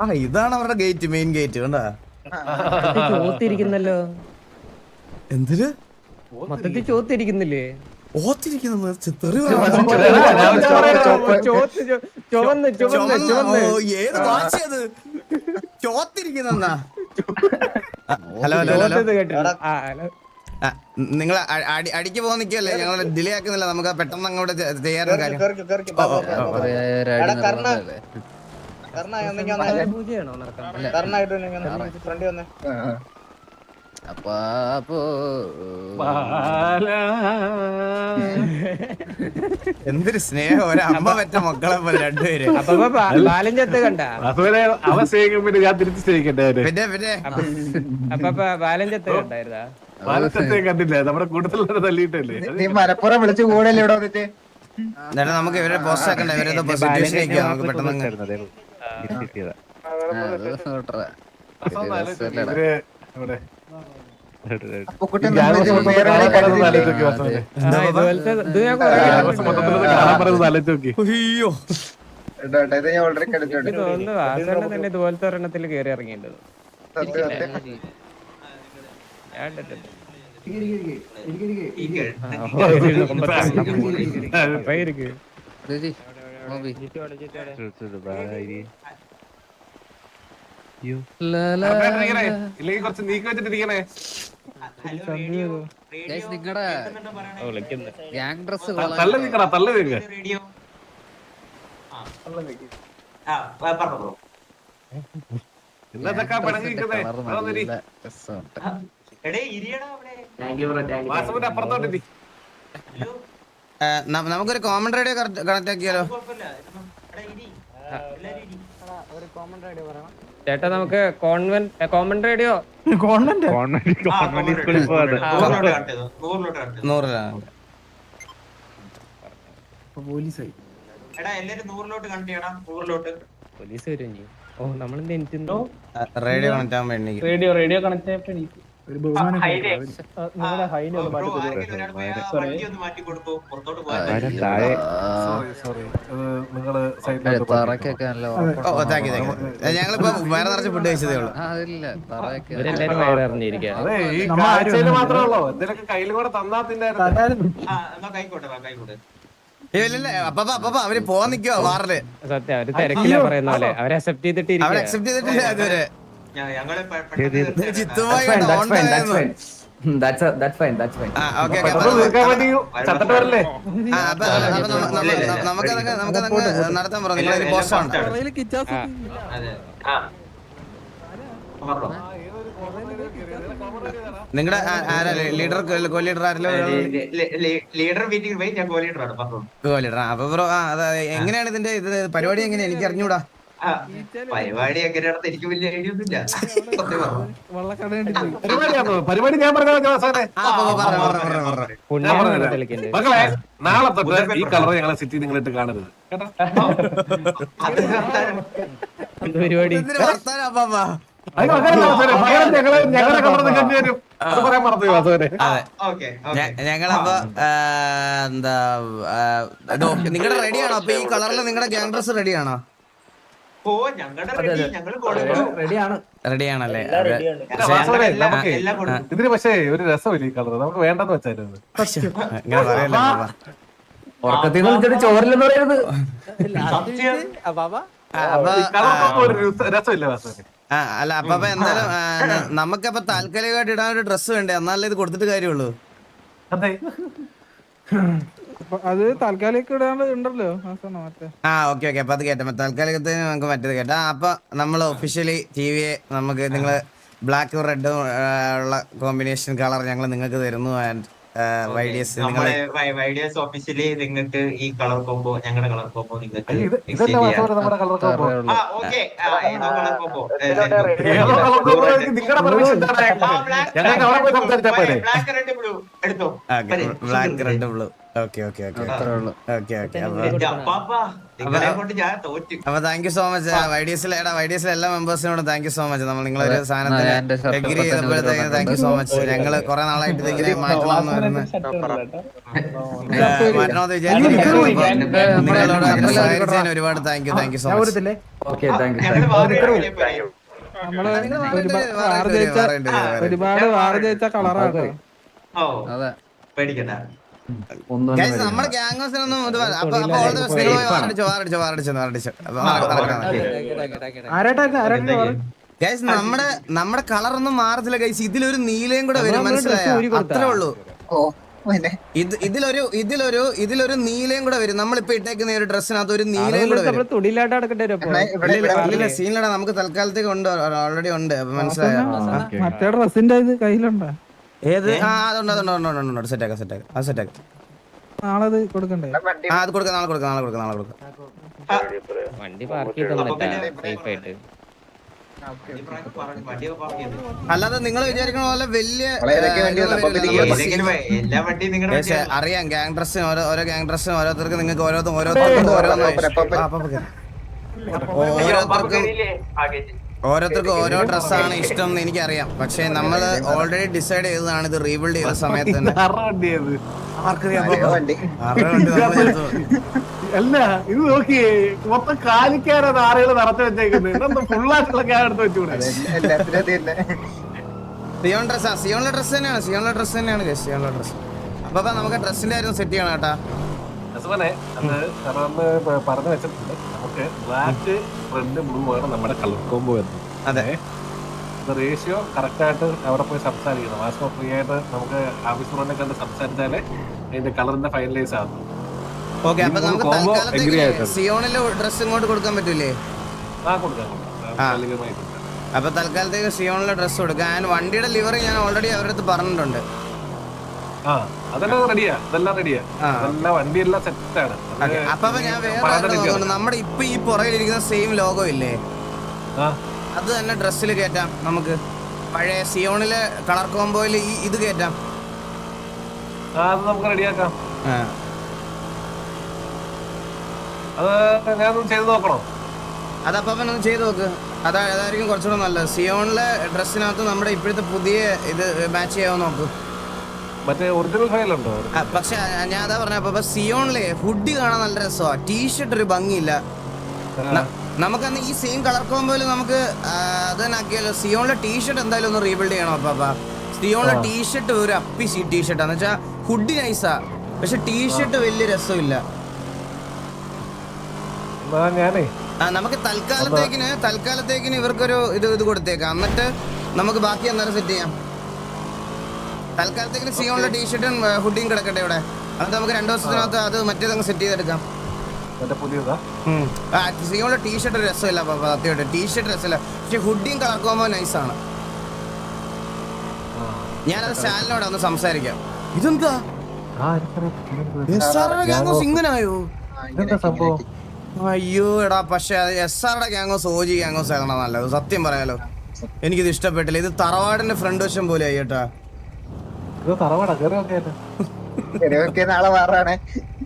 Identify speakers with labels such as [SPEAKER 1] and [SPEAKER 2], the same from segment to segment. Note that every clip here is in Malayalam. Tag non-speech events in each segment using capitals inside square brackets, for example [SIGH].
[SPEAKER 1] ആ ഇതാണ് അവരുടെ ഗേറ്റ് മെയിൻ ഗേറ്റ് കണ്ടാ?
[SPEAKER 2] ചോത്തിരിക്കുന്നല്ലോ.
[SPEAKER 1] എന്തിന്?
[SPEAKER 2] മൊത്തത്തിൽ ചോത്തിരിക്കുന്നില്ലേ?
[SPEAKER 1] ഓത്തിരിക്കുന്ന ഏത് ഭാഷയത്? ചോത്തിരിക്കുന്ന ഹലോ ഹലോ ഹലോ. നിങ്ങൾ അടിക്ക് പോകാൻ നിൽക്കല്ലേ ഞങ്ങൾ ഡിലേ ആക്കുന്നില്ല. നമുക്ക് പെട്ടെന്ന് അങ്ങോട്ട് ചെ- ചെയ്യാനുള്ള കാര്യം. എന്തൊരു സ്നേഹം. ഒരു അമ്മ പറ്റ മക്കളെ പോലെ രണ്ടുപേര്.
[SPEAKER 3] അവൻ സ്നേഹിക്കും പിന്നെ ഞാൻ തിരിച്ച് സ്നേഹിക്കട്ടെ
[SPEAKER 1] പിന്നെ പിന്നെ.
[SPEAKER 2] അപ്പൊ ബാലൻ ചത്ത് കണ്ടായിരുന്നാ?
[SPEAKER 3] കണ്ടില്ല. നമ്മുടെ കൂട്ടത്തിലുള്ള തല്ലിയിട്ടല്ലേ?
[SPEAKER 4] നീ മലപ്പുറം വിളിച്ചു കൂടല്ലേ ഇവിടെ വന്നിട്ട്?
[SPEAKER 1] എന്നിട്ട് നമുക്ക് ഇവരെ ബോസ് ആക്കണ്ട. ഇവരെ പോസിറ്റീവ് നമുക്ക് പെട്ടെന്ന് അങ്ങ്
[SPEAKER 3] ഇവർ ഇവിടെ
[SPEAKER 4] അപ്പുക്കുട്ടൻ
[SPEAKER 3] ഗ്യാങ്
[SPEAKER 4] നമ്മൾ
[SPEAKER 3] മൊത്തത്തിൽ
[SPEAKER 4] വേറെ
[SPEAKER 3] കാണാൻ
[SPEAKER 4] ആളെ
[SPEAKER 3] പറയുന്നത്
[SPEAKER 4] കണ്ടിട്ടില്ലേ?
[SPEAKER 3] ആലോചിച്ച് നോക്ക് വാസവനെ.
[SPEAKER 2] ആ, ഇതുപോലത്തെ ഇത് ഞാൻ കുറേ
[SPEAKER 3] ഗ്യാങ്
[SPEAKER 2] കണ്ടിട്ടുണ്ട്.
[SPEAKER 3] മൊത്തത്തിൽ കാണാൻ പറയുന്നത് ആലോചിച്ച് നോക്ക്.
[SPEAKER 1] അയ്യോ
[SPEAKER 4] കേട്ടോ, കേട്ടോ, ഇത് ഞാൻ ഓൾറെഡി കണ്ടിട്ടുണ്ട്
[SPEAKER 2] എനിക്ക് തോന്നുന്നു വാസവണ്ണ തന്നെ ഇതുപോലത്തെ ഒരെണ്ണത്തിൽ കേറി ഇറങ്ങിയിട്ടുണ്ട് ഇരിക്ക്.
[SPEAKER 3] കുറച്ച് നീക്കി വെച്ചിട്ടിരിക്കണേ.
[SPEAKER 5] നിങ്ങടെ. ഗ്യാങ് ഡ്രസ്
[SPEAKER 3] തള്ളി നിക്കടാ തള്ളി നിക്ക. ഇന്നത്തെ പിണങ്ങി നിൽക്കുന്നേ അതൊന്നിരി വാസവന്റെ അപ്പുറത്തോട്ടിരി
[SPEAKER 1] നമുക്കൊരു കോമൺ റേഡിയോ കണക്ട് ആക്കിയാലോ
[SPEAKER 2] ചേട്ടാ നമുക്ക് കോൺവെന്റ് കോമൺ റേഡിയോ
[SPEAKER 1] നൂറിലാണ്
[SPEAKER 2] പോലീസ് വരും ഓ നമ്മളെന്ത്
[SPEAKER 1] റേഡിയോ കണക്ട് ചെയ്യാൻ വേണ്ടി
[SPEAKER 6] റേഡിയോ റേഡിയോ കണക്ട് ആയിട്ട് എണീക്കും.
[SPEAKER 3] സോറി സോറി നിങ്ങൾ സൈഡിലോട്ട്
[SPEAKER 5] തറക്കൊക്കെ നല്ല
[SPEAKER 1] ഓ താങ്ക് യു താങ്ക് യു ഞങ്ങളിപ്പോ വേറെ നിറച്ച് ഫുഡ് കഴിച്ചതേ ഉള്ളൂ.
[SPEAKER 5] ആ അതില്ല തറയൊക്കെ
[SPEAKER 2] ഇവരെല്ലാരും വയറിഞ്ഞിരിക്കുക
[SPEAKER 3] അതെ ഈ ആഴ്ചയിൽ മാത്രമേ ഉള്ളൂ. എന്തെങ്കിലുമൊക്കെ കയ്യിൽ കൂടെ തന്നാ തിന്നായിരുന്നു.
[SPEAKER 1] ഏയ് ഇല്ല, ഇല്ല, അപ്പപ്പ അപ്പപ്പ അവർ പോവാൻ നിക്കുവാ വാറിൽ.
[SPEAKER 2] സത്യം അവർ തിരക്കില്ല പറയുന്ന പോലെ. അവരെ അക്സെപ്റ്റ് ചെയ്തിട്ട്
[SPEAKER 1] അവർ
[SPEAKER 2] ഇരിക്കുക
[SPEAKER 1] അക്സെപ്റ്റ് ചെയ്തിട്ടില്ല അതുവരെ നമുക്കതൊക്കെ നടത്താൻ പറഞ്ഞു. നിങ്ങളൊരു പോസ്റ്റാണ് നിങ്ങളുടെ ആരാ ലീഡർ കോ ലീഡർ ആരല്ലോ?
[SPEAKER 7] ലീഡർ മീറ്റിംഗ് ഞാൻ കോ ലീഡറാണ്
[SPEAKER 1] ലീഡർ അപ്പൊ ബ്രോ അതെ എങ്ങനെയാണ് ഇതിന്റെ ഇത് പരിപാടി എങ്ങനെയാ? എനിക്ക് അറിഞ്ഞൂടാ.
[SPEAKER 7] പരിപാടി എങ്ങനെയാണെന്ന് എനിക്ക് വലിയ ഐഡിയ ഒന്നുമില്ല.
[SPEAKER 3] പരിപാടിയാണോ പരിപാടി ഞാൻ പറഞ്ഞ മക്കളെ നാളെ തൊട്ട് ഈ കളർ ഞങ്ങളെ സിറ്റി നിങ്ങളിട്ട് കാണരുത്.
[SPEAKER 2] പരിപാടി?
[SPEAKER 1] ഞങ്ങളപ്പോ എന്താ നിങ്ങളുടെ റെഡിയാണോ അപ്പൊ ഈ കളറിൽ നിങ്ങളുടെ ഗ്യാങ് ഡ്രസ് റെഡിയാണോ
[SPEAKER 7] ഓ ഞങ്ങളുടെ റെഡി ഞങ്ങൾ
[SPEAKER 8] Ready
[SPEAKER 1] റെഡിയാണല്ലേ?
[SPEAKER 3] ഇതിന് പക്ഷേ ഒരു രസമില്ല ഈ കളർ നമുക്ക് വേണ്ടെന്ന് വെച്ചായിരുന്നു
[SPEAKER 1] ഇങ്ങനെ പറയല്ലേ അപ്പാപ്പ.
[SPEAKER 8] ഉറക്കത്തിൽ നിന്ന് ചോറില്ലെന്ന്
[SPEAKER 3] രസമില്ല
[SPEAKER 1] അല്ല അപ്പൊ എന്തായാലും നമുക്കപ്പൊ താൽക്കാലികമായിട്ട് ഇടാൻ ഒരു ഡ്രസ്സ് വേണ്ടേ? എന്നാലേ ഇത് കൊടുത്തിട്ട് കാര്യമുള്ളൂ.
[SPEAKER 3] അതെ. [LAUGHS]
[SPEAKER 6] അത് താൽക്കാലിക ഇടാണ്ട് ഉണ്ടല്ലോ. ആ
[SPEAKER 1] ആ ഓക്കെ ഓക്കെ. അപ്പൊ അത് കേട്ടോ. താൽക്കാലികത്തിന് നമുക്ക് മറ്റേത് കേട്ടോ. അപ്പൊ നമ്മൾ ഒഫീഷ്യലി ടി വിയെ നമുക്ക് നിങ്ങൾ ബ്ലാക്കും റെഡും ഉള്ള കോമ്പിനേഷൻ കളർ ഞങ്ങൾ നിങ്ങൾക്ക് തരുന്നു. ആൻഡ്
[SPEAKER 7] വൈഡിയസ് ഓഫീസിൽ നിങ്ങൾക്ക് ഈ കളർ കോമ്പോ ഞങ്ങളുടെ കളർ കോമ്പോ നിങ്ങൾക്ക് black red blue
[SPEAKER 1] okay okay okay okay okay അപ്പൊ thank you so much Y D എസിലെ വൈ ഡി എസിലെ എല്ലാ മെമ്പേഴ്സിനോടും താങ്ക് യു സോ മച്ച് നമ്മൾ നിങ്ങളൊരു
[SPEAKER 5] ആ,
[SPEAKER 1] സാധനത്തിന്
[SPEAKER 5] എന്റെ shirt
[SPEAKER 1] എഗ്രി ചെയ്തപ്പോഴത്തേക്ക് താങ്ക് യു സോ മച്ച് ഞങ്ങൾ കുറെ നാളായിട്ട് ഇതിങ്ങനെ മാറ്റണമെന്ന് വരുന്ന. മാറ്റണമെന്ന് നിങ്ങളോട് സഹകരിച്ചതിന് ഒരുപാട് thank you thank you so much
[SPEAKER 8] okay thank you
[SPEAKER 1] നമ്മൾ
[SPEAKER 6] ഒരുപാട്
[SPEAKER 1] പറയണ്ട,
[SPEAKER 6] ജയിച്ച
[SPEAKER 7] ഓ
[SPEAKER 5] അതെ.
[SPEAKER 7] പേടിക്കണ്ട.
[SPEAKER 1] നമ്മുടെ ഗ്യാങ്സിനൊന്നും ഗൈസ് നമ്മുടെ നമ്മുടെ കളർ ഒന്നും മാറത്തില്ല ഗൈസ് ഇതിലൊരു നീലയും കൂടെ വരും മനസ്സിലായോ. അത്രേ ഉള്ളൂ.
[SPEAKER 4] ഓ പിന്നെ?
[SPEAKER 1] ഇത് ഇതിലൊരു ഇതിലൊരു ഇതിലൊരു നീലയും കൂടെ വരും. നമ്മളിപ്പോ ഇട്ടേക്കുന്ന ഒരു ഡ്രസ്സിനകത്ത് ഒരു നീലയും കൂടെ വരും. സീനിലടാ നമുക്ക് തൽക്കാലത്തേക്ക് ഉണ്ട് ഓൾറെഡി ഉണ്ട്. അപ്പൊ മനസ്സിലായോ?
[SPEAKER 6] മറ്റേ ഡ്രസ്സിന്റെ ഇത് കയ്യിലുണ്ടോ?
[SPEAKER 1] ഏത് ആ അതുണ്ട് അതുണ്ട് ഉണ്ട് ഉണ്ട് ഉണ്ട് സെറ്റ് ആക്കാം സെറ്റ് ആക്കാം അത് സെറ്റ് ആക്കാം
[SPEAKER 6] നാളെ അത് കൊടുക്കണ്ടേ
[SPEAKER 4] വണ്ടി
[SPEAKER 1] ആ അത് കൊടുക്കാം നാളെ കൊടുക്കാം നാളെ കൊടുക്കാം നാളെ കൊടുക്കാം
[SPEAKER 2] വണ്ടി പാർക്ക് ചെയ്തിട്ട്
[SPEAKER 1] അല്ലാതെ നിങ്ങൾ വിചാരിക്കുന്ന പോലെ വലിയ അറിയാം ഗാങ് ഡ്രസ്സിന് ഓരോ ഗാങ് ഡ്രസ്സിന് ഓരോരുത്തർക്ക് നിങ്ങൾക്ക് ഓരോന്നും ഓരോരുത്തർക്കും ഓരോന്ന്. ഓരോരുത്തർക്കും ഓരോരുത്തർക്കും ഓരോ ഡ്രസ്സാണ് ഇഷ്ടം എന്ന് എനിക്കറിയാം. പക്ഷെ നമ്മൾ ഓൾറെഡി ഡിസൈഡ് ചെയ്തതാണ് ഇത് റീബിൽഡ് ചെയ്ത സമയത്ത്?
[SPEAKER 3] അല്ല ഇത് നോക്കിയേ മൊത്തം കാലിക്കാരാണ് ആളുകൾ നടത്തി വെച്ചേക്കുന്നത് ഇതൊന്നും ഫുള്ളായിട്ടുള്ള ക്യാൻ എടുത്ത് വെച്ചുകൂടെ
[SPEAKER 4] എല്ലാത്തിനും അത് തന്നെ.
[SPEAKER 1] സിയോൺ ഡ്രസ്സാ സിയോണിലെ ഡ്രസ്സ് തന്നെയാണ് സിയോണിലെ ഡ്രസ് തന്നെയാണ് സിയോണിലെ ഡ്രസ്സ് അപ്പൊ അപ്പൊ നമുക്ക് ഡ്രസ്സിന്റെ കാര്യം സെറ്റ് ചെയ്യണം കേട്ടാ.
[SPEAKER 3] രസമനെ അത് സാറൊന്ന് പറഞ്ഞു വെച്ചിട്ടുണ്ട്. നമുക്ക് ബ്ലാക്ക് റെഡ് ബ്ലൂ ആണ് നമ്മുടെ കളർ കോംബോ വരുന്നത്
[SPEAKER 1] അതെ.
[SPEAKER 3] റേഷ്യോ കറക്റ്റ് ആയിട്ട് അവിടെ പോയി സംസാരിക്കണം. വാസ്തവ ഫ്രീ ആയിട്ട് നമുക്ക് ആഫീസറിനെ കണ്ട് സംസാരിച്ചാലേ അതിന്റെ കളറിന്റെ ഫൈനലൈസ് ആകും
[SPEAKER 1] ഓക്കെ അപ്പൊ നമുക്ക് സിയോണിലെ ഡ്രസ് ഇങ്ങോട്ട് കൊടുക്കാൻ പറ്റൂലേ?
[SPEAKER 3] ആ കൊടുക്കാം
[SPEAKER 1] അപ്പൊ തൽക്കാലത്തേക്ക് സിയോണിലെ ഡ്രസ്സ് കൊടുക്കാം. വണ്ടിയുടെ ലിവറി ഞാൻ ഓൾറെഡി അവരുടെ അടുത്ത് പറഞ്ഞിട്ടുണ്ട്.
[SPEAKER 3] ആ അതെല്ലാം റെഡിയാ അതെല്ലാം റെഡിയാ. അതെല്ലാം വണ്ടിയെല്ലാം സെറ്റ് ആണ്
[SPEAKER 1] അപ്പൊ ഞാൻ വേറെ നമ്മുടെ ഇപ്പൊ ഈ പുറകിലിരിക്കുന്ന സെയിം ലോഗോ ഇല്ലേ? അത് തന്നെ ഡ്രസ്സിൽ കേറ്റാം നമുക്ക്. പഴയ സിയോണിലെ കളർ കോംബോയിൽ ഈ ഇത്
[SPEAKER 3] കേറ്റാം അത് നമുക്ക് റെഡിയാക്കാം. അത് ഞാനൊന്ന് ചെയ്ത് നോക്കണോ?
[SPEAKER 1] അതപ്പോ ഒന്ന് ചെയ്ത് നോക്ക്. അതാ അതായിരിക്കും കുറച്ചുകൂടെ നല്ലത്. സിയോണിലെ ഡ്രസ്സിനകത്ത് നമ്മുടെ ഇപ്പോഴത്തെ പുതിയ ഇത് മാച്ച് ചെയ്യാൻ നോക്ക്.
[SPEAKER 3] മറ്റേ ഒറിജിനൽ ഫയൽ ഉണ്ടോ?
[SPEAKER 1] പക്ഷെ ഞാൻ അതാ പറഞ്ഞ അപ്പൊ സിയോണിലെ ഹുഡി കാണാൻ നല്ല രസമാണ് ടീഷർട്ട് ഒരു ഭംഗിയില്ല. നമുക്കന്ന് ഈ സെയിം കളർ കോമ്പോയിൽ നമുക്ക് അത് തന്നെ ആക്കിയാലോ. സിയോണിലെ ടീഷർട്ട് എന്തായാലും ഒന്ന് റീബിൽഡ് ചെയ്യണം അപ്പാ സിയോണിലെ ടീഷർട്ട് ഒരു അപ്പി സി ടീഷർട്ട് എന്ന് വെച്ചാൽ ഹുഡി നൈസാ പക്ഷെ ടീഷർട്ട് വലിയ രസമില്ല. ആ നമുക്ക് തൽക്കാലത്തേക്കിന് തൽക്കാലത്തേക്കിന് ഇവർക്കൊരു ഇത് ഇത് കൊടുത്തേക്കാം. എന്നിട്ട് നമുക്ക് ബാക്കി അന്നേരം സെറ്റ് ചെയ്യാം. തൽക്കാലത്തേക്കിന് സിയോണിലെ ടീഷർട്ടും ഹുഡിയും കിടക്കട്ടെ ഇവിടെ. അത് നമുക്ക് രണ്ടു ദിവസത്തിനകത്ത് അത് മറ്റേതങ്ങ് സെറ്റ് ചെയ്തെടുക്കാം. സിയോണിലെ ടീഷർട്ട് രസമില്ല പാപ്പ സത്യമായിട്ട്. ടീഷർട്ട് രസമില്ല. പക്ഷെ ഹുഡിയും കളർ കോമ്പോ നൈസാണ് ഞാനത് സ്റ്റാലിനോട് ഒന്ന് സംസാരിക്കാം. ഇതെന്താ? ഇങ്ങനായോ? അയ്യോ എടാ പക്ഷെ എസ് ആറുടെ ഗ്യാങ്ങോസ് സോജി ഗ്യാങ്ങോസ് ആകണം നല്ലത്. സത്യം പറയാലോ. എനിക്കിത് ഇഷ്ടപ്പെട്ടില്ല. ഇത് തറവാടിന്റെ ഫ്രണ്ട് വശം പോലെ ആയി കേട്ടാ.
[SPEAKER 3] ഇത് തറവാടാ കയറി നോക്കിയാലോ
[SPEAKER 4] ചെറിയൊക്കെ നാളെ മാറാണേ.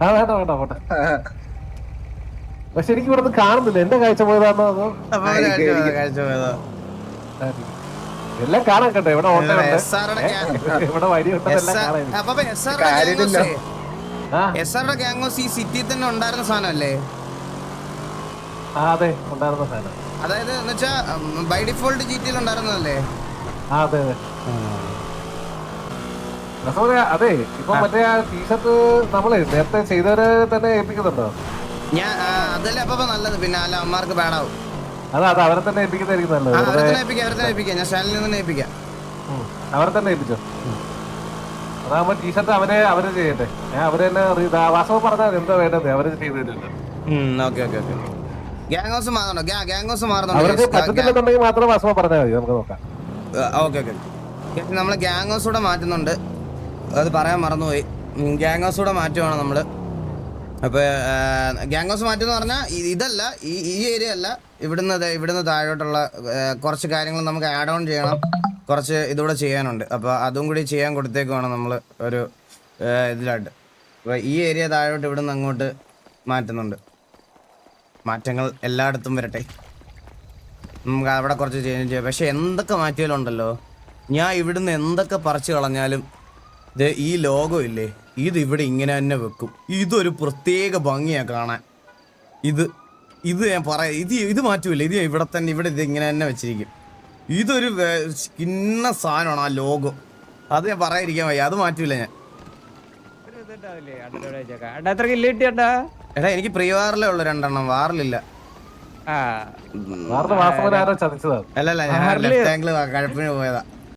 [SPEAKER 3] ആ വേണ്ട വേണ്ട പോട്ടെ. പക്ഷെ എനിക്ക് ഇവിടെ കാണുന്നില്ല. എന്റെ കാഴ്ച പോയതാണോ അതോ. എല്ലാം കാണാൻ കേട്ടോ ഇവിടെ ഓട്ടോ ഉണ്ട്?
[SPEAKER 1] ഗ്യാങ്
[SPEAKER 3] ഇവിടെ വഴി ഉണ്ടെല്ലാം
[SPEAKER 1] ഈ സിറ്റിയിൽ തന്നെ ഉണ്ടായിരുന്ന സാധനമല്ലേ?
[SPEAKER 3] ആ അതെ ഉണ്ടായിരുന്ന സാധനം.
[SPEAKER 1] അതായത് എന്ന് വെച്ചാൽ ബൈ ഡിഫോൾട്ട് ജി ടിയിൽ ഉണ്ടായിരുന്നതല്ലേ?
[SPEAKER 3] അതെ അതെ? അതെ ഇപ്പൊ മറ്റേ ആ ടീഷർട്ട് നമ്മൾ നേരത്തെ ചെയ്തവരെ തന്നെ ഏൽപ്പിക്കുന്നുണ്ടോ?
[SPEAKER 1] ഞാൻ അതല്ലേ അപ്പൊ നല്ലത്. പിന്നെ അല്ല അമ്മമാർക്ക് ബാഡാവും
[SPEAKER 3] അതെ അത് അവരെ തന്നെ ഏൽപ്പിക്കുന്നതായിരിക്കും നല്ലത്.
[SPEAKER 1] അവരെ തന്നെ ഏൽപ്പിക്കാം അവരെ തന്നെ ഏൽപ്പിക്കാം. ഞാൻ ചാനലിൽ നിന്ന് ഏൽപ്പിക്കാം.
[SPEAKER 3] അവരെ തന്നെ ഏൽപ്പിച്ചോ? അതാകുമ്പോ ടീഷർട്ട് അവരെ അവർ ചെയ്യട്ടെ. ഞാൻ അവർ തന്നെ വാസവ പറഞ്ഞാൽ എന്താ വേണ്ടത് അവർ ചെയ്തിട്ടുണ്ട്
[SPEAKER 1] okay okay okay. Gang house മാറണോ gang house
[SPEAKER 3] അവർക്ക് പറ്റത്തില്ലെന്നുണ്ടെങ്കിൽ മാത്രം വാസവ പറഞ്ഞാൽ മതി. നമുക്ക് നോക്കാം.
[SPEAKER 1] ഓക്കെ ഓക്കെ നമ്മൾ ഗ്യാങ് ഹൗസ് കൂടെ മാറ്റുന്നുണ്ട്. അത് പറയാൻ മറന്നുപോയി. ഗ്യാങ് ഹൗസ് കൂടെ മാറ്റുവാണ് നമ്മൾ അപ്പോൾ ഗ്യാങ് ഹൗസ് മാറ്റെന്ന് പറഞ്ഞാൽ ഇതല്ല ഈ ഈ ഏരിയ അല്ല. ഇവിടുന്ന് ഇവിടുന്ന് താഴോട്ടുള്ള കുറച്ച് കാര്യങ്ങൾ നമുക്ക് ആഡ് ഓൺ ചെയ്യണം. കുറച്ച് ഇതുകൂടെ ചെയ്യാനുണ്ട്. അപ്പോൾ അതും കൂടി ചെയ്യാൻ കൊടുത്തേക്കുവാണ് നമ്മൾ ഒരു ഇതിലായിട്ട്. അപ്പോൾ ഈ ഏരിയ താഴോട്ട് ഇവിടുന്ന് അങ്ങോട്ട് മാറ്റുന്നുണ്ട്. മാറ്റങ്ങൾ എല്ലായിടത്തും വരട്ടെ. നമുക്ക് അവിടെ കുറച്ച് ചേഞ്ച് ചെയ്യാം. പക്ഷേ എന്തൊക്കെ മാറ്റിയാലുണ്ടല്ലോ? ഞാൻ ഇവിടുന്ന് എന്തൊക്കെ പറിച്ചു കളഞ്ഞാലും ഈ ലോഗോ ഇല്ലേ ഇത് ഇവിടെ ഇങ്ങനെ തന്നെ വെക്കും. ഇതൊരു പ്രത്യേക ഭംഗിയാണ് കാണാൻ. ഇത് ഇത് ഞാൻ പറയാം. ഇത് ഇത് മാറ്റൂല ഇത് ഇവിടെ തന്നെ ഇവിടെ ഇത് ഇങ്ങനെ തന്നെ വെച്ചിരിക്കും. ഇതൊരു കിന്ന സാധനമാണ് ആ ലോഗോ അത് ഞാൻ പറയാതിരിക്കാൻ വയ്യ. അത് മാറ്റൂല ഞാൻ. എടാ എനിക്ക് പ്രീ വാറിലേ ഉള്ളു രണ്ടെണ്ണം. വാറിലില്ല. അല്ലല്ല ഞാൻ ലെഫ്റ്റ് ആംഗിൾ കഴപ്പിന് പോയതാ.